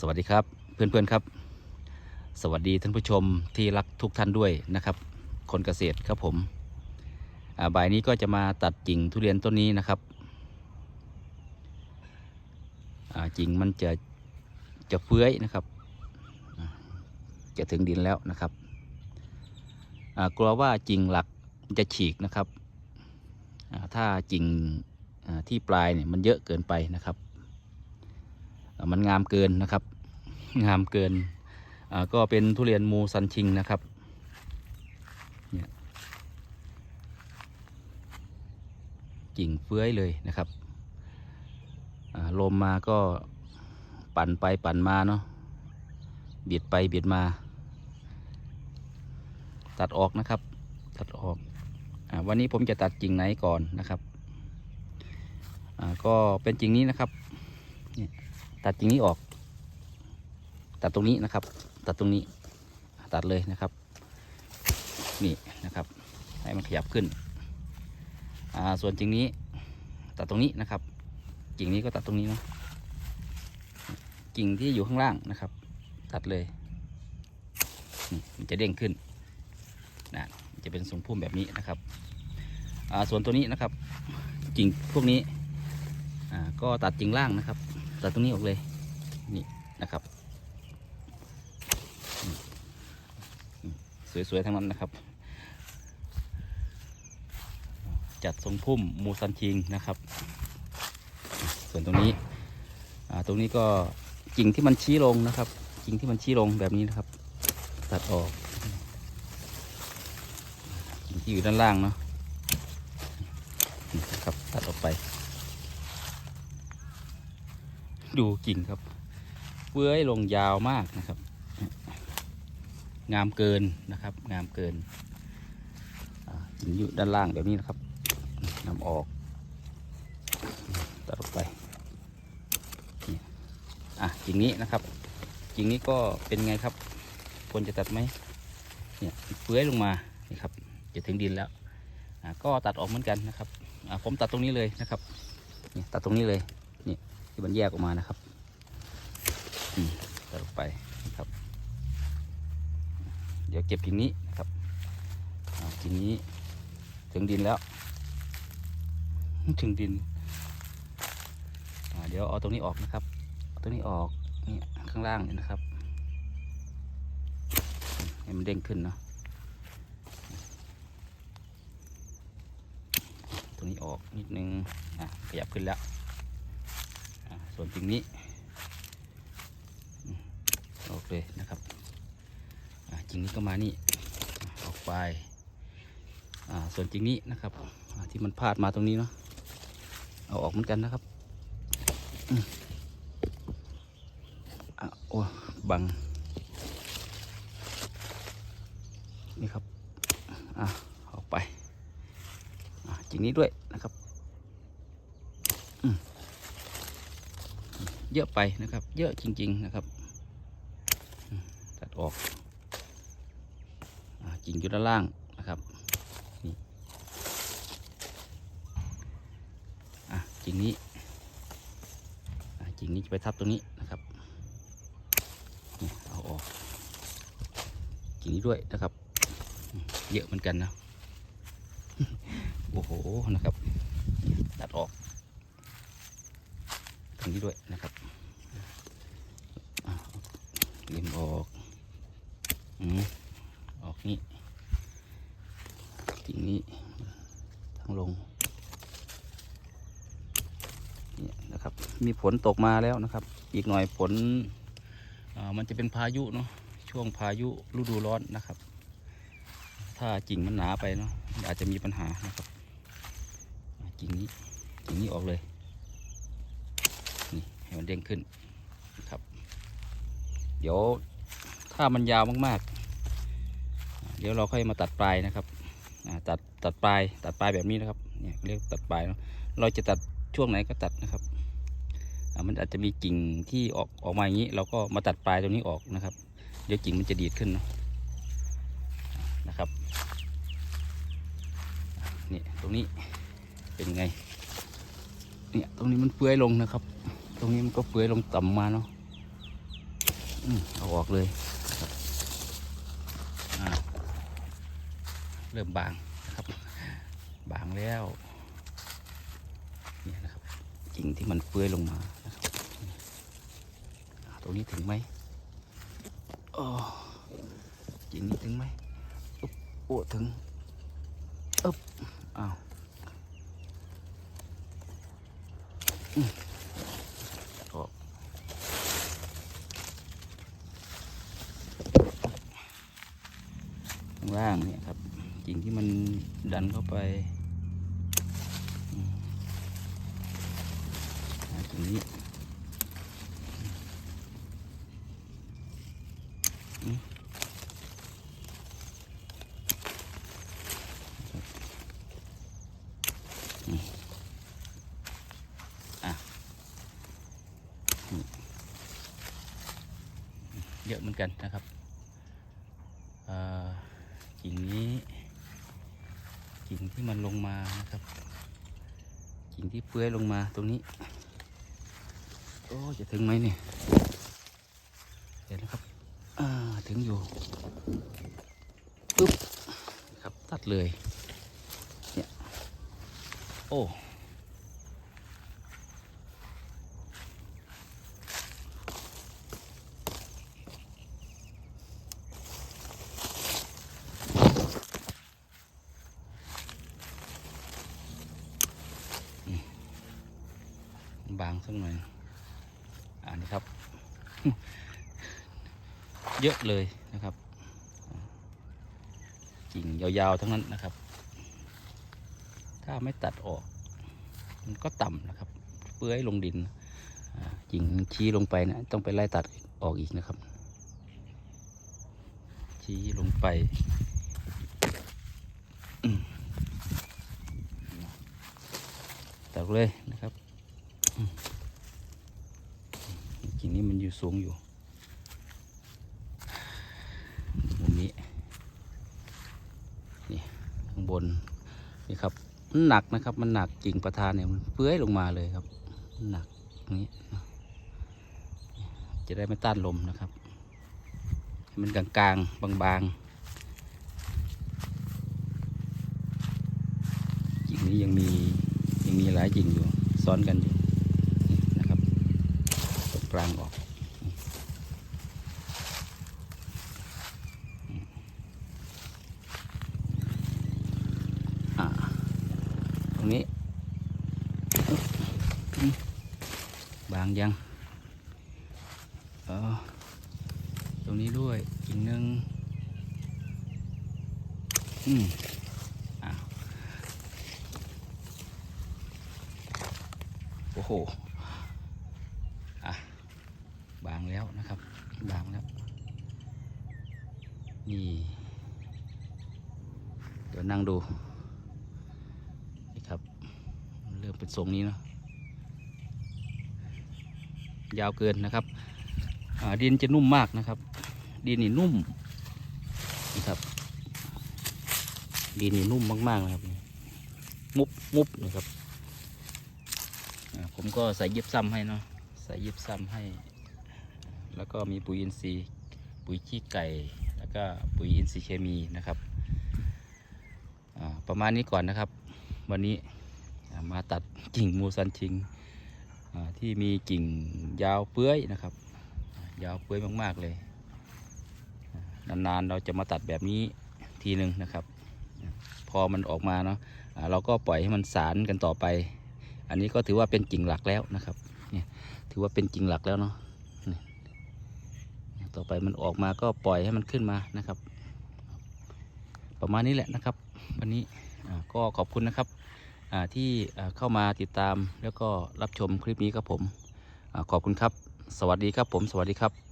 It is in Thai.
สวัสดีครับเพื่อนๆครับ สวัสดีท่านผู้ชมที่รักทุกท่านด้วยนะครับ คนเกษตรครับผมอ่าบ่ายนี้ก็จะมาตัดกิ่งทุเรียนต้นนี้นะครับอ่ากิ่งมันจะจะเฟื้อยนะครับ จะถึงดินแล้วนะครับอ่ากลัวว่ากิ่งหลักจะฉีกนะครับ ถ้ากิ่งที่ปลายเนี่ยมันเยอะเกินไปนะครับ มันงามเกินนะครับ งามเกินก็เป็นทุเรียนมูซันชิงนะครับเนี่ยกิ่งเฟื้อยเลยนะครับลมมาก็ปั่นไปปั่นมาเนาะเบียดไปเบียดมา ตัดออกนะครับ ตัดออกอวันนี้ผมจะตัดกิ่งไหนก่อนนะครับก็เป็นกิ่งนี้นะครับนี่ ตัดกิ่งนี้ออก ตัดตรงนี้นะครับ ตัดตรงนี้ตัดเลยนะครับ นี่นะครับ ให้มันขยับขึ้น อ่าส่วนกิ่งนี้ ตัดตรงนี้นะครับ กิ่งนี้ก็ตัดตรงนี้เนาะกิ่งที่อยู่ข้างล่างนะครับ ตัดเลยนี่มันจะเด้งขึ้นนะจะเป็นทรงพุ่มแบบนี้นะครับอ่าส่วนตัวนี้นะครับ กิ่งพวกนี้อ่าก็ตัดกิ่งล่างนะครับ ตัดตรงนี้ออกเลยนี่นะครับสวยๆทั้งนั้นนะครับ จัดทรงพุ่มมูซันชิงนะครับ ส่วนตรงนี้ตรงนี้ก็กิ่งที่มันชี้ลงนะครับกิ่งที่มันชี้ลงแบบนี้นะครับ ตัดออกกิ่งที่อยู่ด้านล่างเนาะนี่นะครับตัดออกไป ดูกิ่งครับเฟื้อยลงยาวมากนะครับ งามเกินนะครับ งามเกินกิ่งอยู่ด้านล่างแบบนี้นะครับนำออกตัดออกไปอะกิ่งนี้นะครับ กิ่งนี้ก็เป็นไงครับควรจะตัดไหมเนี่ยเฟื้อยลงมานี่ครับจะถึงดินแล้วก็ตัดออกเหมือนกันนะครับผมตัดตรงนี้เลยนะครับตัดตรงนี้เลย ที่มันแยกออกมานะครับตัดออกไปนะครับ เดี๋ยวเก็บกิ่งนี้นะครับอ่ากิ่งนี้ถึงดินแล้ว ถึงดินเดี๋ยวเอาตรงนี้ออกนะครับเอาตรงนี้ออกนี่ข้างล่างนี่นะครับให้มันเด้งขึ้นเนาะตรงนี้ออกนิดนึงอะขยับขึ้นแล้ว ส่วนกิ่งนี้ออกเลยนะครับอ่ากิ่งนี้ก็มานี่ออกไปส่วนกิ่งนี้นะครับที่มันพาดมาตรงนี้เนาะเอาออกเหมือนกันนะครับอืมอะโอ้บังนี่ครับอะออกไปอ่ากิ่งนี้ด้วยนะครับ เยอะไปนะครับ เยอะจริง ๆ นะครับ ตัดออกอกิ่งอยู่ด้านล่างนะครับนี่อะกิ่งนี้กิ่งนี้จะไปทับตรงนี้นะครับนี่เอาออกกิ่งนี้ด้วยนะครับ เยอะเหมือนกันนะโอ้โหนะครับตัดออกตรงนี้ด้วยนะครับ เลียมออกอืมออกนี่กิ่งนี้ทั้งลงเนี่ยนะครับ มีฝนตกมาแล้วนะครับ อีกหน่อยฝนมันจะเป็นพายุเนาะช่วงพายุฤดูร้อนนะครับ ถ้ากิ่งมันหนาไปเนาะอาจจะมีปัญหานะครับกิ่งนี้กิ่งนี้ออกเลย นี่ให้มันเด้งขึ้น เดี๋ยวถ้ามันยาวมากๆ เดี๋ยวเราค่อยมาตัดปลายนะครับตัดตัดปลายตัดปลายแบบนี้นะครับเนี่ยเรียกตัดปลายเราจะตัดช่วงไหนก็ตัดนะครับมันอาจจะมีกิ่งที่ออกออกมาอย่างนี้ เราก็มาตัดปลายตรงนี้ออกนะครับ เดี๋ยวกิ่งมันจะดีดขึ้นนะครับนี่ตรงนี้เป็นไงเนี่ยตรงนี้มันเฟื้อยลงนะครับ ตรงนี้มันก็เฟื้อยลงต่ำมาเนาะ เอาออกเลยเริ่มบางครับ บางแล้วเนี่ยนะครับกิ่งที่มันเปื้อยลงมาตรงนี้ถึงไหมโอ้กิ่งนี้ถึงไหมอุ๊บโอ้ถึงอึ๊บอ้าวอืมออกข้าง ล่างเนี่ยครับกิ่งที่มันดันเข้าไปกิ่งนี้อะเยอะเหมือนกันนะครับอ่ากิ่งนี้กิ่ง ที่มันลงมานะครับ กิ่งที่เปื้อยลงมาตรงนี้ โอ้จะถึงไหมเนี่ยเดี๋ยวนะครับอ่าถึงอยู่ปุ๊บครับตัดเลยเนี่ยโอ้ สักหน่อยอ่านี่ครับ เยอะเลยนะครับกิ่งยาวๆทั้งนั้นนะครับ ถ้าไม่ตัดออก มันก็ต่ำนะครับ เปื้อยลงดินกิ่งชี้ลงไปนะต้องไปไล่ตัดออกอีกนะครับ ชี้ลงไปตัดเลยนะครับ กิ่ง นี้มันอยู่สูงอยู่มุมนี้นี่ข้างบนนี่ครับมันหนักนะครับ มันหนักกิ่งประธานเนี่ยมันเปื้อยลงมาเลยครับหนักตรงนี้จะได้ไม่ต้านลมนะครับมันกลางๆ บางๆ กิ่งนี้ยังมียังมีหลายกิ่งอยู่ซ้อนกันอยู่นี่นะครับ ตรง กลางออกอ่าตรงนี้อึ๊บอืมบางยังเออตรงนี้ด้วยอีกหนึ่งอืมอ่าโอ้โหอะบางแล้วนะครับบางแล้ว นี่ เดี๋ยวนั่งดูนี่ครับ เริ่มเป็นทรงนี้เนาะยาวเกินนะครับดินจะนุ่มมากนะครับ ดินนี่นุ่มนะครับดินนี่นุ่มมากๆนะครับมุบมุบนะครับผมก็ใส่ยิบซ้ำให้เนาะใส่ยิบซ้ำให้ แล้วก็มีปุ๋ยอินทรีย์ ปุ๋ยขี้ไก่ แล้วก็ปุ๋ยอินทรีย์เคมีนะครับประมาณนี้ก่อนนะครับ วันนี้มาตัดกิ่งมูซันชิงที่มีกิ่งยาวเปื้อยนะครับ ยาวเปื้อยมากๆเลย นานๆเราจะมาตัดแบบนี้ทีหนึ่งนะครับ พอมันออกมาเนาะเราก็ปล่อยให้มันสารกันต่อไป อันนี้ก็ถือว่าเป็นกิ่งหลักแล้วนะครับถือว่าเป็นกิ่งหลักแล้วเนาะ ต่อไปมันออกมาก็ปล่อยให้มันขึ้นมานะครับ ประมาณนี้แหละนะครับ วันนี้ก็ขอบคุณนะครับที่เข้ามาติดตามแล้วก็รับชมคลิปนี้ครับผมอขอบคุณครับ สวัสดีครับผม สวัสดีครับ